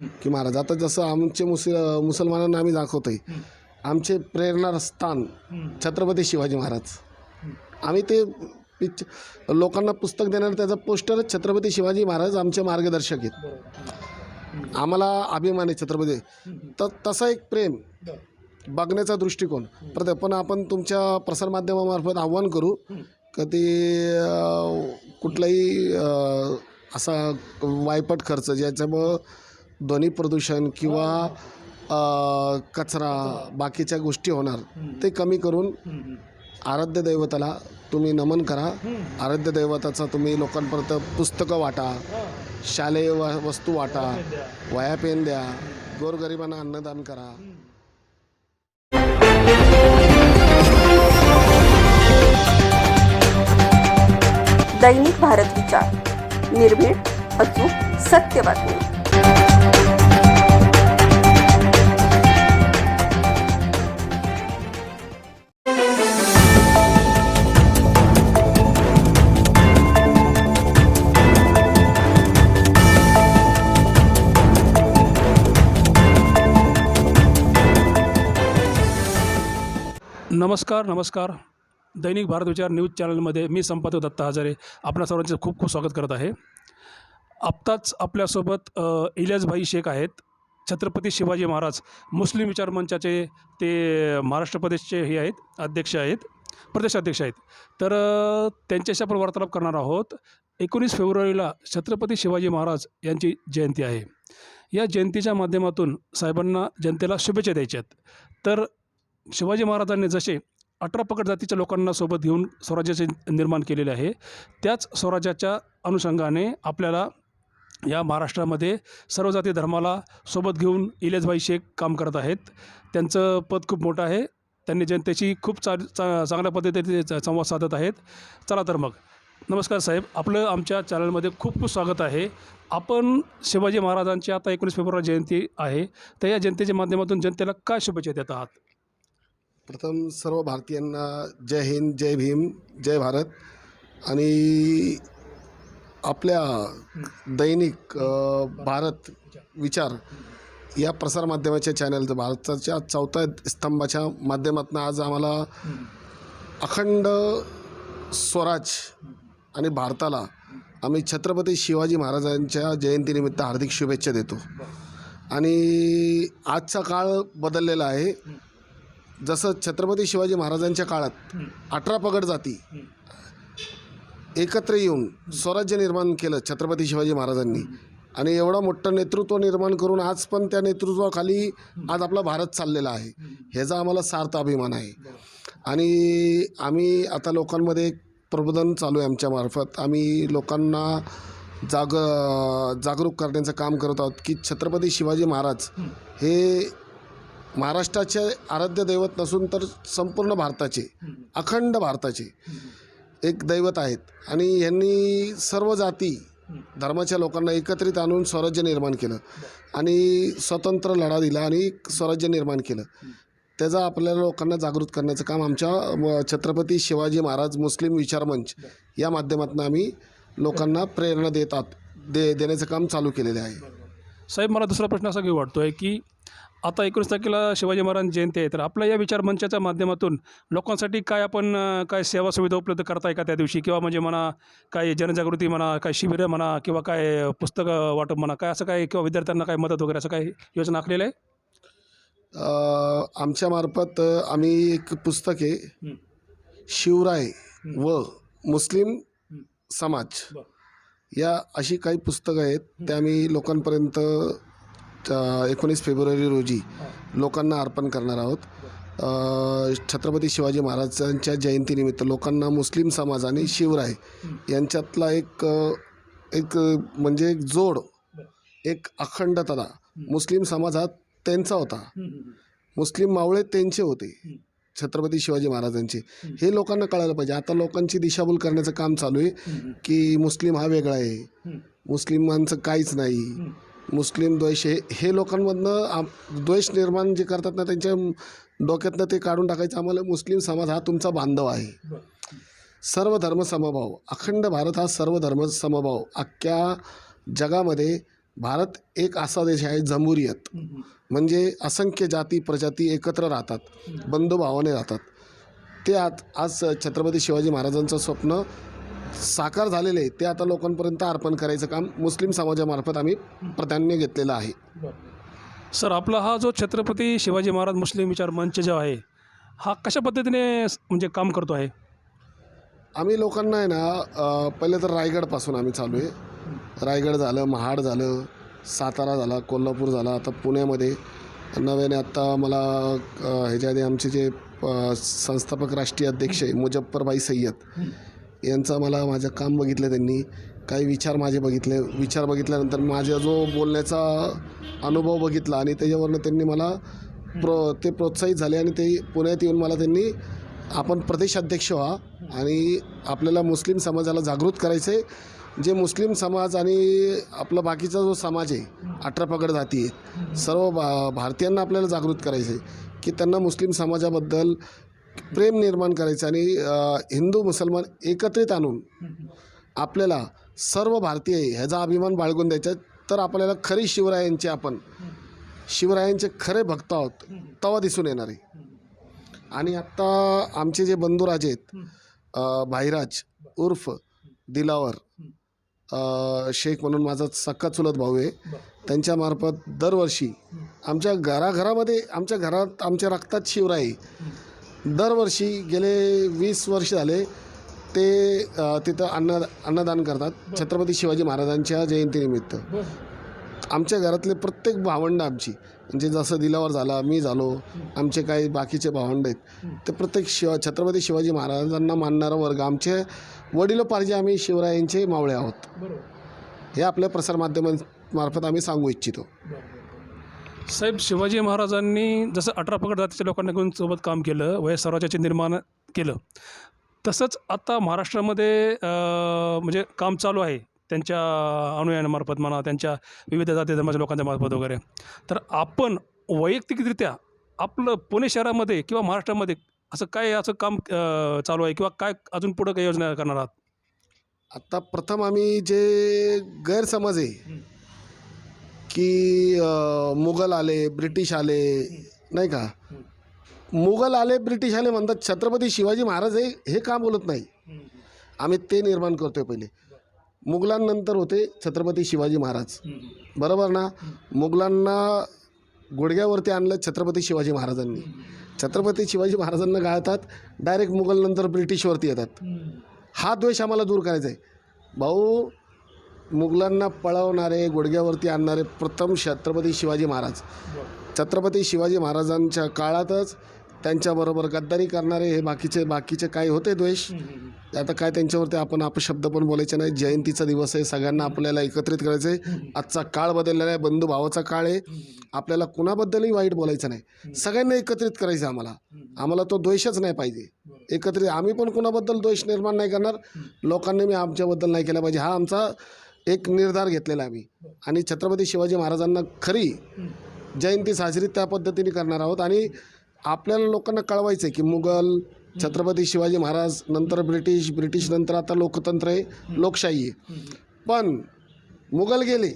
की महाराज आता जसं आमचे मुस मुसलमानांना आम्ही दाखवतोय आमचे प्रेरणास्थान छत्रपती शिवाजी महाराज. आम्ही ते पिक्च लोकांना पुस्तक देणारं त्याचं पोस्टरच छत्रपती शिवाजी महाराज आमचे मार्गदर्शक आहेत. आम्हाला अभिमान आहे छत्रपती. तर तसा एक प्रेम बघण्याचा दृष्टिकोन. प्रत पण आपण तुमच्या प्रसारमाध्यमामार्फत आव्हान करू कधी कुठलाही असा वायपट खर्च ज्याच्यामुळं ध्वनी प्रदूषण किंवा कचरा बाकीच्या गोष्टी होणार ते कमी करून आराध्य दैवताला तुम्ही नमन करा. आराध्य दैवताचा तुम्ही लोकांपर्यंत पुस्तकं वाटा शालेय व वस्तू वाटा वया पेन द्या गोरगरिबांना अन्नदान करा. दैनिक भारत विचार. निर्भीड अचूक सत्य बातमी. नमस्कार नमस्कार. दैनिक भारत विचार न्यूज चॅनलमध्ये मी संपादक दत्ता हजारे. आपल्या सर्वांचं खूप खूप स्वागत करत आहे. आत्ताच आपल्यासोबत इलियासभाई शेख आहेत. छत्रपती शिवाजी महाराज मुस्लिम विचार मंचाचे ते महाराष्ट्र प्रदेशचे हे आहेत अध्यक्ष आहेत प्रदेशाध्यक्ष आहेत. तर त्यांच्याशी आपण वार्तालाप करणार आहोत. एकोणीस फेब्रुवारीला छत्रपती शिवाजी महाराज यांची जयंती आहे. या जयंतीच्या माध्यमातून साहेबांना जनतेला शुभेच्छा द्यायच्या आहेत. तर शिवाजी महाराजांनी जसे अठरा पगड जातीच्या लोकांना सोबत घेऊन स्वराज्याचे निर्माण केलेले आहे त्याच स्वराज्याच्या अनुषंगाने आपल्याला या महाराष्ट्रामध्ये सर्व जाती धर्माला सोबत घेऊन इलियासभाई शेख काम करत आहेत. त्यांचं पद खूप मोठं आहे. त्यांनी जनतेशी खूप चा चा चांगल्या पद्धतीने संवाद साधत आहेत. चला तर मग. नमस्कार साहेब. आपलं आमच्या चॅनलमध्ये खूप खूप स्वागत आहे. आपण शिवाजी महाराजांची आता एकोणीस फेब्रुवारी जयंती आहे. तर या जयंतीच्या माध्यमातून जनतेला काय शुभेच्छा देत आहात? प्रथम सर्व भारतीयांना जय हिंद जय भीम जय भारत. आणि आपल्या दैनिक भारत विचार या प्रसारमाध्यमाच्या चॅनलचं भारताच्या चौथ्या स्तंभाच्या माध्यमातून आज आम्हाला अखंड स्वराज आणि भारताला आम्ही छत्रपती शिवाजी महाराजांच्या जयंतीनिमित्त हार्दिक शुभेच्छा देतो. आणि आजचा काळ बदललेला आहे. जसं छत्रपती शिवाजी महाराजांच्या काळात अठरा पगड जाती एकत्र येऊन स्वराज्य निर्माण केलं छत्रपती शिवाजी महाराजांनी. आणि एवढं मोठं नेतृत्व निर्माण करून आज पण त्या नेतृत्वाखाली आज आपला भारत चाललेला आहे. ह्याचा आम्हाला सार्थ अभिमान आहे. आणि आम्ही आता लोकांमध्ये एक प्रबोधन चालू आहे आमच्या मार्फत. आम्ही लोकांना जाग जागरूक करण्याचं काम करत आहोत की छत्रपती शिवाजी महाराज हे महाराष्ट्राचे आराध्य दैवत नसून तर संपूर्ण भारताचे अखंड भारताचे एक दैवत आहेत. आणि यांनी सर्व जाती धर्माच्या लोकांना एकत्रित आणून स्वराज्य निर्माण केलं. आणि स्वतंत्र लढा दिला आणि स्वराज्य निर्माण केलं. त्याचा आपल्या लोकांना जागृत करण्याचं काम आमच्या म, छत्रपती शिवाजी महाराज मुस्लिम विचार मंच या माध्यमातून आम्ही लोकांना प्रेरणा देतात दे देण्याचं काम चालू केलेलं आहे. साहेब मला दुसरा प्रश्न असा घेऊ वाटतो आहे की आता एकोणीस तारखेला शिवाजी महाराज जयंती आहे तर आपल्या या विचार मंचाच्या माध्यमातून लोकांसाठी काय आपण काय सेवा सुविधा उपलब्ध करताय का त्या दिवशी? किंवा म्हणजे म्हणा काय जनजागृती म्हणा काय शिबिरं म्हणा किंवा काय पुस्तकं वाटप म्हणा काय असं काय किंवा विद्यार्थ्यांना काय मदत वगैरे असं काय योजना आखलेलं आहे? आमच्यामार्फत आम्ही एक पुस्तक आहे. शिवराय व मुस्लिम समाज. या अशी काही पुस्तकं आहेत त्या आम्ही लोकांपर्यंत एकोणीस फेब्रुवारी रोजी लोकांना अर्पण करणार आहोत. छत्रपती शिवाजी महाराजांच्या जयंतीनिमित्त लोकांना मुस्लिम समाज आणि शिवराय यांच्यातला एक एक म्हणजे एक जोड एक अखंडता. मुस्लिम समाज हा त्यांचा होता. मुस्लिम मावळे त्यांचे होते. छत्रपती शिवाजी महाराजांचे. हे लोकांना कळायला पाहिजे. आता लोकांची दिशाभूल करण्याचं काम चालू आहे की मुस्लिम हा वेगळा आहे. मुस्लिमांचं काहीच नाही. मुस्लिम द्वेष हे हे लोकांमधनं आम- द्वेष निर्माण जे करतात ना त्यांच्या डोक्यातनं ते काढून टाकायचं. आम्हाला मुस्लिम समाज हा तुमचा बांधव आहे. सर्व धर्म समभाव. अखंड भारत हा सर्व धर्म समभाव. अख्ख्या जगामध्ये भारत एक असा देश आहे जमुरियत म्हणजे असंख्य जाती प्रजाती एकत्र राहतात बंधुभावाने राहतात. ते आत आज छत्रपती शिवाजी महाराजांचं स्वप्न साकार झालेले आहे ते आता लोकांपर्यंत अर्पण करायचं काम मुस्लिम समाजामार्फत आम्ही प्राधान्य घेतलेलं आहे. सर आपला हा जो छत्रपती शिवाजी महाराज मुस्लिम विचार मंच जो आहे हा कशा पद्धतीने म्हणजे काम करतो आहे? आम्ही लोकांना आहे ना पहिले तर रायगडपासून आम्ही चालू आहे. रायगड झालं महाड झालं सातारा झाला कोल्हापूर झाला. आता पुण्यामध्ये नव्याने आत्ता मला ह्याच्या आधी आमचे जे संस्थापक राष्ट्रीय अध्यक्ष आहे मुजफ्फरबाई सय्यद यांचा मला माझं काम बघितलं त्यांनी काही विचार माझे बघितले. विचार बघितल्यानंतर माझा जो बोलण्याचा अनुभव बघितला आणि त्याच्यावरनं त्यांनी मला प्रो ते प्रोत्साहित झाले आणि ते पुण्यात येऊन मला त्यांनी आपण प्रदेशाध्यक्ष व्हा आणि आपल्याला मुस्लिम समाजाला जागृत करायचं आहे जे मुस्लिम समाज आणि आपला बाकीचा जो समाज आहे अठरा पगड जाती आहे सर्व भा भारतीयांना आपल्याला जागृत करायचं आहे की त्यांना मुस्लिम समाजाबद्दल प्रेम निर्माण करायचं आणि हिंदू मुसलमान एकत्रित आणून आपल्याला सर्व भारतीय ह्याचा अभिमान बाळगून द्यायचा तर आपल्याला खरी शिवरायांचे आपण शिवरायांचे खरे भक्त आहोत तेव्हा दिसून येणार आहे. आणि आत्ता आमचे जे बंधुराजे आहेत भाईराज उर्फ दिलावर शेख म्हणून माझा सक्का चुलत भाऊ आहे. त्यांच्यामार्फत दरवर्षी आमच्या घराघरामध्ये आमच्या घरात आमच्या रक्तात शिवराय आहे. दरवर्षी गेले वीस वर्ष झाले ते तिथं अन्न अन्नदान करतात. छत्रपती शिवाजी महाराजांच्या जयंतीनिमित्त. आमच्या घरातले प्रत्येक भावंड आमची. म्हणजे जसं दिलावर झाला मी झालो आमचे काही बाकीचे भावंड आहेत. ते प्रत्येक शिव छत्रपती शिवाजी महाराजांना मानणारा वर्ग आमचे वडिलोपार्जी आम्ही शिवरायांचे मावळे आहोत. हे आपल्या प्रसारमाध्यमांमार्फत आम्ही सांगू इच्छितो. साहेब शिवाजी महाराजांनी जसं अठरा पगड जातीच्या लोकांना घेऊन सोबत काम केलं वय स्वराज्याचे निर्माण केलं तसंच आता महाराष्ट्रामध्ये म्हणजे काम चालू आहे. त्यांच्या अनुयायांमार्फत म्हणा त्यांच्या विविध जाती धर्माच्या लोकांच्या मार्फत वगैरे. तर आपण वैयक्तिकरित्या आपलं पुणे शहरामध्ये किंवा महाराष्ट्रामध्ये असं काय असं काम चालू आहे किंवा काय अजून पुढं काही योजना करणार आहात? आत्ता प्रथम आम्ही जे गैरसमज आहे की अ, मुघल आले ब्रिटिश आले नाही का? मुघल आले ब्रिटिश आले म्हणतात छत्रपती शिवाजी महाराज हे हे का बोलत नाही. आम्ही ते निर्माण करतोय पहिले. मुघलांनंतर होते छत्रपती शिवाजी महाराज. बरोबर ना? मुघलांना गुडघ्यावरती आणलं छत्रपती शिवाजी महाराजांनी. छत्रपती शिवाजी महाराजांना गाळतात डायरेक्ट मुघलनंतर ब्रिटिशवरती येतात. हा द्वेष आम्हाला दूर करायचा आहे. भाऊ मुघलांना पळवणारे गुडघ्यावरती आणणारे प्रथम छत्रपती शिवाजी महाराज. छत्रपती शिवाजी महाराजांच्या काळातच त्यांच्याबरोबर गद्दारी करणारे हे बाकीचे बाकीचे काय होते द्वेष? आता काय त्यांच्यावरती आपण अपशब्द पण बोलायचे नाही. जयंतीचा दिवस आहे सगळ्यांना आपल्याला एकत्रित करायचं आहे आजचा काळ बदललेला आहे बंधुभावाचा काळ आहे. आपल्याला कुणाबद्दलही वाईट बोलायचं नाही. सगळ्यांना एकत्रित करायचं आम्हाला. आम्हाला तो द्वेषच नाही पाहिजे. एकत्रित आम्ही पण कुणाबद्दल द्वेष निर्माण नाही करणार. लोकांनी मी आमच्याबद्दल नाही केला पाहिजे. हा आमचा एक निर्धार घेतलेला आहे आम्ही. आणि छत्रपती शिवाजी महाराजांना खरी जयंती साजरी त्या पद्धतीने करणार आहोत. आणि आपल्याला लोकांना कळवायचं आहे की मुघल छत्रपती शिवाजी महाराज नंतर ब्रिटिश ब्रिटिश नंतर आता लोकतंत्र आहे लोकशाही आहे. पण मुघल गेले.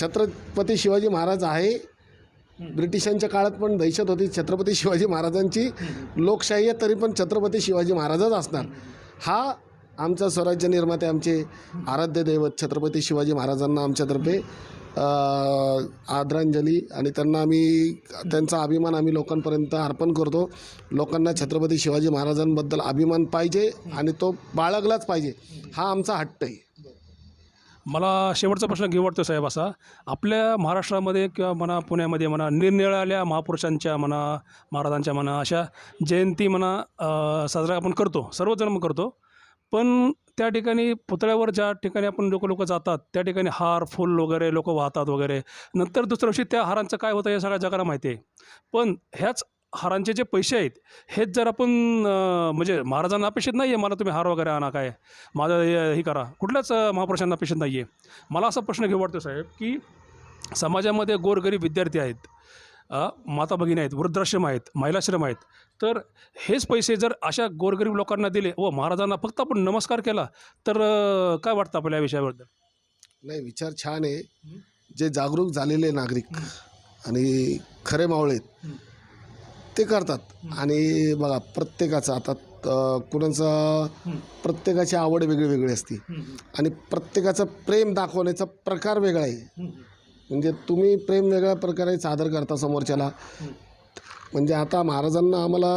छत्रपती शिवाजी महाराज आहे. ब्रिटिशांच्या काळात पण दहशत होती. छत्रपती शिवाजी महाराजांची लोकशाही आहे तरी पण छत्रपती शिवाजी महाराजच असणार. हा आमचा स्वराज्य निर्माते आमचे आराध्य दैवत छत्रपती शिवाजी महाराजांना आमच्यातर्फे आदरांजली आणि त्यांना आम्ही त्यांचा अभिमान आम्ही लोकांपर्यंत अर्पण करतो. लोकांना छत्रपती शिवाजी महाराजांबद्दल अभिमान पाहिजे आणि तो बाळगलाच पाहिजे हा आमचा हट्ट आहे. मला शेवटचा प्रश्न घेऊ वाटतो साहेब असा. आपल्या महाराष्ट्रामध्ये किंवा म्हणा पुण्यामध्ये म्हणा निरनिराळ्या महापुरुषांच्या म्हणा महाराजांच्या म्हणा अशा जयंती म्हणा साजरा आपण करतो सर्वजण करतो. पण त्या ठिकाणी पुतळ्यावर ज्या ठिकाणी आपण लोक लोक जातात. त्या ठिकाणी हार फुल वगैरे लोक वाहतात वगैरे. नंतर दुसऱ्या दिवशी त्या हारांचं काय होतं हे सगळ्या जगाला माहिती आहे. पण ह्याच हारांचे जे पैसे आहेत हेच जर आपण म्हणजे महाराजांना अपेक्षित नाही आहे मला तुम्ही हार वगैरे आणा काय? माझं हे हे करा. कुठल्याच महापुरुषांना अपेक्षित नाही आहे मला असा प्रश्न घेऊ वाटतो साहेब की समाजामध्ये गोरगरीब विद्यार्थी आहेत. माता भगिनी आहेत वृद्धाश्रम आहेत महिलाश्रम आहेत. तर हेच पैसे जर अशा गोरगरीब लोकांना दिले व महाराजांना फक्त आपण नमस्कार केला तर काय वाटतं आपल्या या विषयाबद्दल? नाही विचार छान आहे. जे जागरूक झालेले नागरिक आणि खरे मावळे आहेत, ते करतात. आणि बघा प्रत्येकाचं आता कुणाचं प्रत्येकाची आवड वेगळी वेगळी असते आणि प्रत्येकाचं प्रेम दाखवण्याचा प्रकार वेगळा आहे. म्हणजे तुम्ही प्रेम वेगळ्या प्रकारे सादर करता समोरच्याला. म्हणजे आता महाराजांना आम्हाला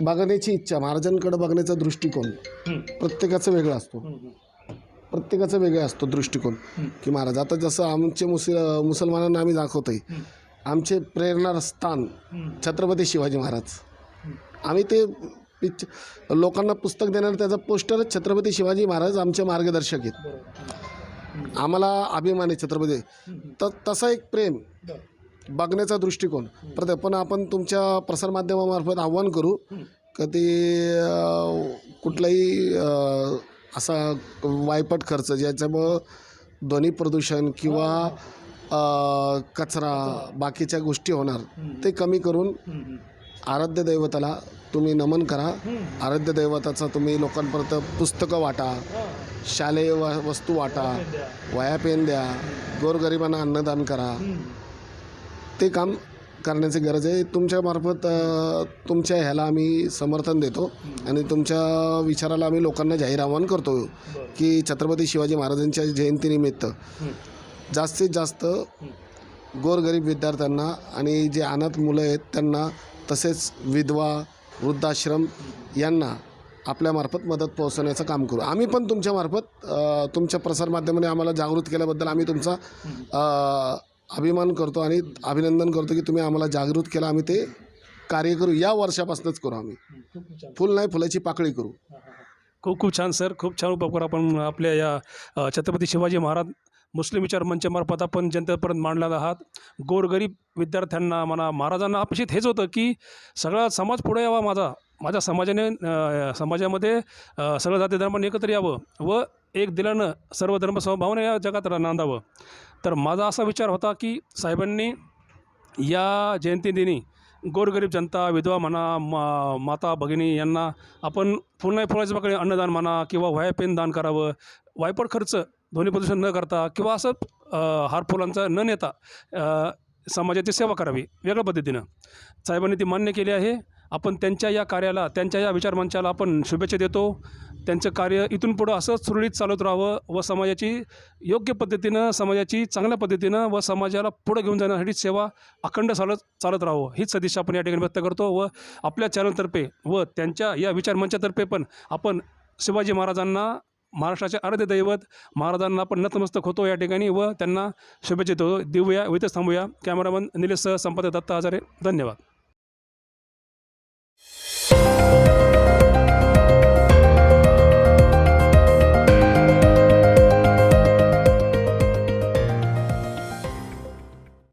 बघण्याची इच्छा महाराजांकडे बघण्याचा दृष्टिकोन प्रत्येकाचा वेगळा असतो. प्रत्येकाचा वेगळा असतो दृष्टिकोन. की महाराज आता जसं आमचे मुस मुसलमानांना आम्ही दाखवतोय आमचे प्रेरणास्थान छत्रपती शिवाजी महाराज. आम्ही ते पिक्च लोकांना पुस्तक देणारं त्याचं पोस्टरच छत्रपती शिवाजी महाराज आमचे मार्गदर्शक आहेत. आम्हाला अभिमान आहे छत्रपती. तर तसा एक प्रेम बघण्याचा दृष्टिकोन. प्रत्येक पण आपण तुमच्या प्रसारमाध्यमामार्फत आव्हान करू का ते अं, कुठलाही असा वायपट खर्च ज्याच्यामुळं ध्वनी प्रदूषण किंवा कचरा बाकीच्या गोष्टी होणार ते कमी करून आराध्य दैवताला तुम्ही नमन करा. आराध्य दैवताचा तुम्ही लोकांपर्यंत पुस्तकं वाटा. शालेय व वस्तू वाटा. वया पेन द्या. गोरगरिबांना अन्नदान करा. ते काम करण्याची गरज आहे. तुमच्यामार्फत तुमच्या ह्याला आम्ही समर्थन देतो. आणि तुमच्या विचाराला आम्ही लोकांना जाहीर आवाहन करतो की छत्रपती शिवाजी महाराजांच्या जयंतीनिमित्त जास्तीत जास्त गोरगरीब विद्यार्थ्यांना आणि जे अनाथ मुलं आहेत त्यांना तसेच विधवा वृद्धाश्रम यांना आपल्यामार्फत मदत पोहोचवण्याचं काम करू. आम्ही पण तुमच्यामार्फत तुमच्या प्रसारमाध्यमाने आम्हाला जागृत केल्याबद्दल आम्ही तुमचा अभिमान करतो आणि अभिनंदन करतो की तुम्ही आम्हाला जागृत केलं. आम्ही ते कार्य करू. या वर्षापासूनच करू आम्ही. फुल नाही फुलाची पाकळी करू. खूप खूप छान सर. खूप छान उपक्रम आपण आपल्या या छत्रपती शिवाजी महाराज मुस्लिम विचार मंचामार्फत आपण जनतेपर्यंत मांडलेला आहात. गोरगरीब विद्यार्थ्यांना म्हणा महाराजांना अपेक्षित हेच होतं की सगळा समाज पुढे यावा माझा माझ्या समाजाने समाजामध्ये सगळं जाती धर्माने एकत्र यावं व एक दिलानं सर्व धर्म समभावना या जगात नांदावं. तर माझा असा विचार होता की साहेबांनी या जयंतीदिनी गोरगरीब जनता विधवा म्हणा मा माता भगिनी यांना आपण फुल नाही फुलाच्या अन्नदान म्हणा किंवा व्हाय पेन दान करावं वायपट खर्च ध्वनी प्रदूषण न करता किंवा असं हार फुलांचा न नेता समाजाची सेवा करावी वेगळ्या पद्धतीनं. साहेबांनी ती मान्य केली आहे. आपण त्यांच्या या कार्याला त्यांच्या या विचारमंचाला आपण शुभेच्छा देतो. त्यांचं कार्य इथून पुढं असंच सुरळीत चालत राहावं व समाजाची योग्य पद्धतीनं समाजाची चांगल्या पद्धतीनं व समाजाला पुढं घेऊन जाण्यासाठी सेवा अखंड चालत चालत राहावं. हीच सदिच्छा आपण या ठिकाणी व्यक्त करतो व आपल्या चॅनलतर्फे व त्यांच्या या विचारमंचातर्फे पण आपण शिवाजी महाराजांना महाराष्ट्राचे आराध्य दैवत महाराजांना आपण नतमस्तक होतो या ठिकाणी व त्यांना शुभेच्छा देतो. देऊया व इथंच थांबूया. कॅमेरामन निलेश संपादक दत्ता हजारे. धन्यवाद.